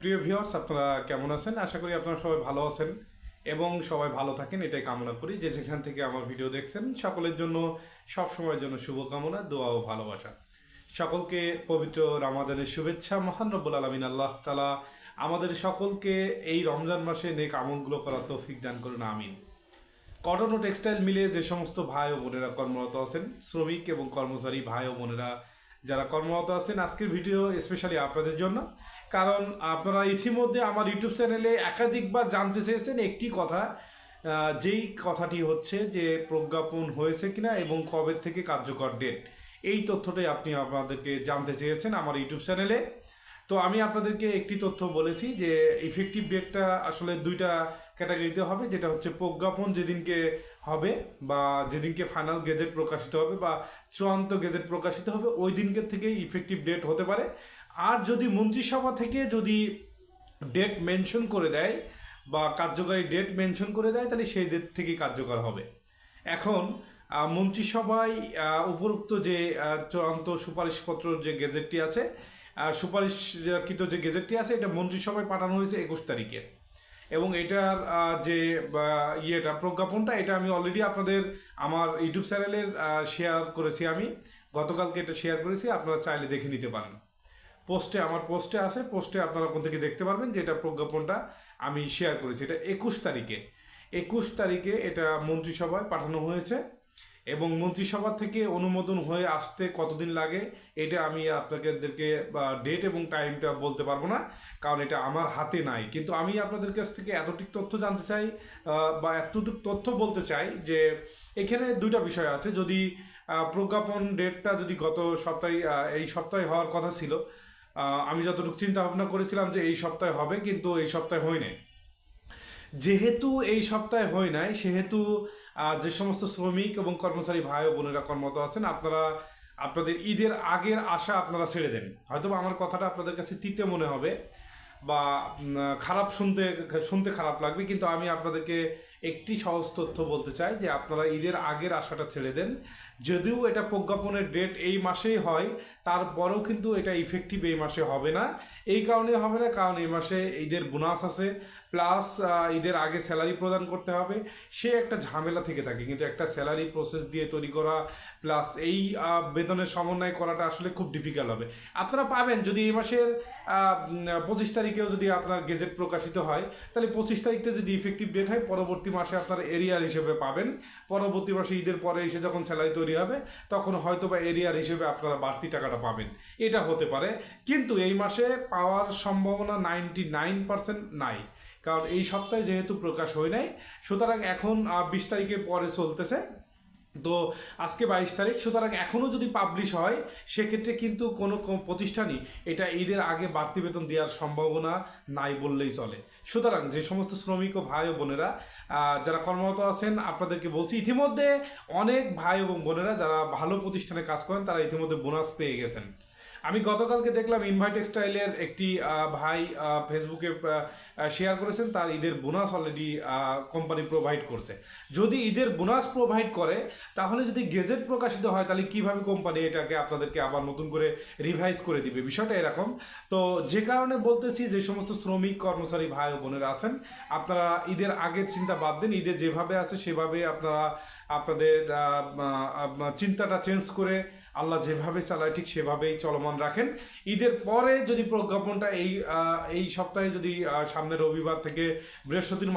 প্রিয় ভিউয়ার্স আপনারা কেমন আছেন? আশা করি আপনারা সবাই ভালো আছেন এবং সবাই ভালো থাকেন, এটাই কামনা করি যে যেখান থেকে আমার ভিডিও দেখছেন, সকলের জন্য, সব সময়ের জন্য শুভকামনা, দোয়া ও ভালোবাসা। সকলকে পবিত্র রামাদানের শুভেচ্ছা, মহান রব্বুল আলমিন আল্লাহ তালা আমাদের সকলকে এই রমজান মাসে নেক আমলগুলো করার তৌফিক দান করুন, আমিন। কটন ও টেক্সটাইল মিলে যে সমস্ত ভাই ও বোনেরা কর্মরত আছেন, শ্রমিক এবং কর্মচারী ভাই ও বোনেরা যারা কর্মরত আছেন, আজকের ভিডিও স্পেশালি আপনাদের জন্য। কারণ আপনারা ইতিমধ্যে আমার ইউটিউব চ্যানেলে একাধিকবার জানতে চেয়েছেন একটি কথা যেই কথাটি হচ্ছে যে প্রজ্ঞাপন হয়েছে কিনা এবং কবে থেকে কার্যকর ডেট এই তথ্যটাই আপনি আপনাদেরকে জানতে চেয়েছেন আমার ইউটিউব চ্যানেলে। তো আমি আপনাদেরকে একটি তথ্য বলেছি যে ইফেক্টিভ ডেটটা আসলে দুইটা ক্যাটাগরিতে হবে, যেটা হচ্ছে প্রজ্ঞাপন যেদিনকে হবে বা যেদিনকে ফাইনাল গেজেট প্রকাশিত হবে বা চূড়ান্ত গেজেট প্রকাশিত হবে, ওই দিনকে থেকে ইফেক্টিভ ডেট হতে পারে। আর যদি মন্ত্রিসভা থেকে যদি ডেট মেনশন করে দেয় বা কার্যকারী ডেট মেনশন করে দেয়, তাহলে সেই ডেট থেকেই কার্যকর হবে। এখন মন্ত্রিসভায় উপরোক্ত যে চূড়ান্ত সুপারিশপত্র যে গেজেটটি আছে সুপারিশকৃত যে গেজেটটি আছে, এটা মন্ত্রিসভায় পাঠানো হয়েছে একুশ তারিখে। এবং এটার যে ইয়েটা, প্রজ্ঞাপনটা, এটা আমি অলরেডি আপনাদের আমার ইউটিউব চ্যানেলের শেয়ার করেছি আমি। গতকালকে এটা শেয়ার করেছি, আপনারা চাইলে দেখে নিতে পারেন। পোস্টে, আমার পোস্টে আছে, পোস্টে আপনারা কোন থেকে দেখতে পারবেন যে এটা প্রজ্ঞাপনটা আমি শেয়ার করেছি। এটা একুশ তারিখে। একুশ তারিখে এটা মন্ত্রিসভায় পাঠানো হয়েছে। এবং মন্ত্রিসভা থেকে অনুমোদন হয়ে আসতে কতদিন লাগে, এটা আমি আপনাদেরকে ডেট এবং টাইমটা বলতে পারব না, কারণ এটা আমার হাতে নাই। কিন্তু আমি আপনাদের কাছ থেকে এতটুক তথ্য জানতে চাই বা এতটুক তথ্য বলতে চাই যে এখানে দুইটা বিষয় আছে। যদি প্রজ্ঞাপন ডেটটা যদি গত সপ্তাহে এই সপ্তাহে হওয়ার কথা ছিল আমি যতটুকু চিন্তা ভাবনা করেছিলাম যে এই সপ্তাহে হবে, কিন্তু এই সপ্তাহে হয়নি। যেহেতু এই সপ্তাহে হয় নাই, সেহেতু যে সমস্ত শ্রমিক এবং কর্মচারী ভাই ও বোনেরা কর্মরত আছেন, আপনারা, আপনাদের ঈদের আগের আশা আপনারা ছেড়ে দেন। হয়তো আমার কথাটা আপনাদের কাছে তিতে মনে হবে বা খারাপ শুনতে শুনতে খারাপ লাগবে, কিন্তু আমি আপনাদেরকে একটি সহজ তথ্য বলতে চাই যে আপনারা ঈদের আগের আশাটা ছেড়ে দেন। যদিও এটা প্রজ্ঞাপনের ডেট এই মাসেই হয়, তারপরেও কিন্তু এটা ইফেক্টিভ এই মাসে হবে না। এই কারণে হবে না, কারণ এই মাসে ঈদের বোনাস আছে প্লাস ঈদের আগে স্যালারি প্রদান করতে হবে। সে একটা ঝামেলা থেকে থাকে, কিন্তু একটা স্যালারি প্রসেস দিয়ে তৈরি করা প্লাস এই বেতনের সমন্বয় করাটা আসলে খুব ডিফিকাল্ট হবে। আপনারা পাবেন, যদি এই মাসের পঁচিশ তারিখেও যদি আপনার গেজেট প্রকাশিত হয়, তাহলে পঁচিশ তারিখতে যদি ইফেক্টিভ ডেট হয়, পরবর্তী মাসে আপনার এরিয়ার হিসেবে পাবেন। পরবর্তী মাসে ঈদের পরে এসে যখন স্যালারি তৈরি হবে, তখন হয়তো বা এরিয়ার হিসেবে আপনারা বাড়তি টাকাটা পাবেন। এটা হতে পারে। কিন্তু এই মাসে পাওয়ার সম্ভাবনা নাইনটি নাইন পার্সেন্ট নাই। কারণ এই সপ্তাহে যেহেতু প্রকাশ হয় নাই, সুতরাং এখন বিশ তারিখের পরে চলতেছে। তো আজকে বাইশ তারিখ, সুতরাং এখনও যদি পাবলিশ হয়, সেক্ষেত্রে কিন্তু কোনো প্রতিষ্ঠানই এটা ঈদের আগে বাড়তি বেতন দেওয়ার সম্ভাবনা নাই বললেই চলে। সুতরাং যে সমস্ত শ্রমিক ও ভাই ও বোনেরা যারা কর্মরত আছেন, আপনাদেরকে বলছি, ইতিমধ্যে অনেক ভাই এবং বোনেরা যারা ভালো প্রতিষ্ঠানে কাজ করেন, তারা ইতিমধ্যে বোনাস পেয়ে গেছেন। আমি গতকালকে দেখলাম ইনভাইট টেক্সটাইলের একটি ভাই ফেসবুকে শেয়ার করেছেন, তার ঈদের বোনাস অলরেডি কোম্পানি প্রোভাইড করছে। যদি ঈদের বোনাস প্রোভাইড করে, তাহলে যদি গেজেট প্রকাশিত হয়, তাহলে কীভাবে কোম্পানি এটাকে আপনাদেরকে আবার নতুন করে রিভাইজ করে দিবে? বিষয়টা এরকম। তো যে কারণে বলতেছি যে সমস্ত শ্রমিক, কর্মচারী ভাই ও বোনেরা আছেন, আপনারা ঈদের আগের চিন্তা বাদ দিন ঈদের যেভাবে আছে সেভাবে আপনারা আপনাদের চিন্তাটা চেঞ্জ করে আল্লাহ যেভাবে চালায় ঠিক সেভাবেই চলমান রাখেন। ঈদের পরে যদি প্রজ্ঞাপনটা এই এই সপ্তাহে যদি আহ, সামনের রবিবার থেকে বৃহস্পতির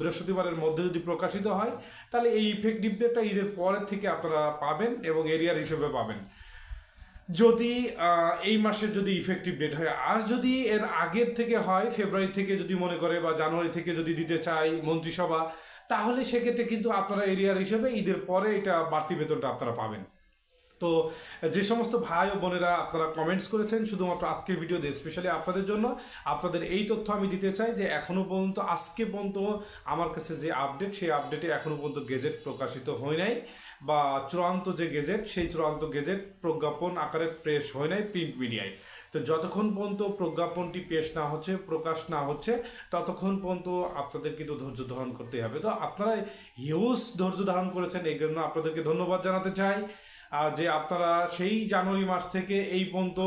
বৃহস্পতিবারের মধ্যে যদি প্রকাশিত হয় তাহলে এই ইফেক্টিভ ডেটটা ঈদের পরের থেকে আপনারা পাবেন এবং এরিয়ার হিসেবে পাবেন। যদি এই মাসের যদি ইফেক্টিভ ডেট হয় আর যদি এর আগের থেকে হয় ফেব্রুয়ারি থেকে যদি মনে করে বা জানুয়ারি থেকে যদি দিতে চাই মন্ত্রিসভা তাহলে সেক্ষেত্রে কিন্তু আপনারা এরিয়ার হিসেবে ঈদের পরে এটা বাড়তি বেতনটা আপনারা পাবেন। তো, যে সমস্ত ভাই ও বোনেরা আপনারা কমেন্টস করেছেন, শুধুমাত্র আজকের ভিডিওতে স্পেশালি আপনাদের জন্য, আপনাদের এই তথ্য আমি দিতে চাই যে এখনও পর্যন্ত, আজকে পর্যন্ত আমার কাছে যে আপডেট সেই আপডেটে এখনও পর্যন্ত গেজেট প্রকাশিত হয় নাই, বা চূড়ান্ত যে গেজেট সেই চূড়ান্ত গেজেট প্রজ্ঞাপন আকারে প্রেস হয় নাই প্রিন্ট মিডিয়ায় তো যতক্ষণ পর্যন্ত প্রজ্ঞাপনটি পেশ না হচ্ছে, প্রকাশ না হচ্ছে, ততক্ষণ পর্যন্ত আপনাদের কিন্তু ধৈর্য ধারণ করতে হবে। তো আপনারা হিউজ ধৈর্য ধারণ করেছেন, এই জন্য আপনাদেরকে ধন্যবাদ জানাতে চাই। যে আপনারা সেই জানুয়ারি মাস থেকে এই পর্যন্ত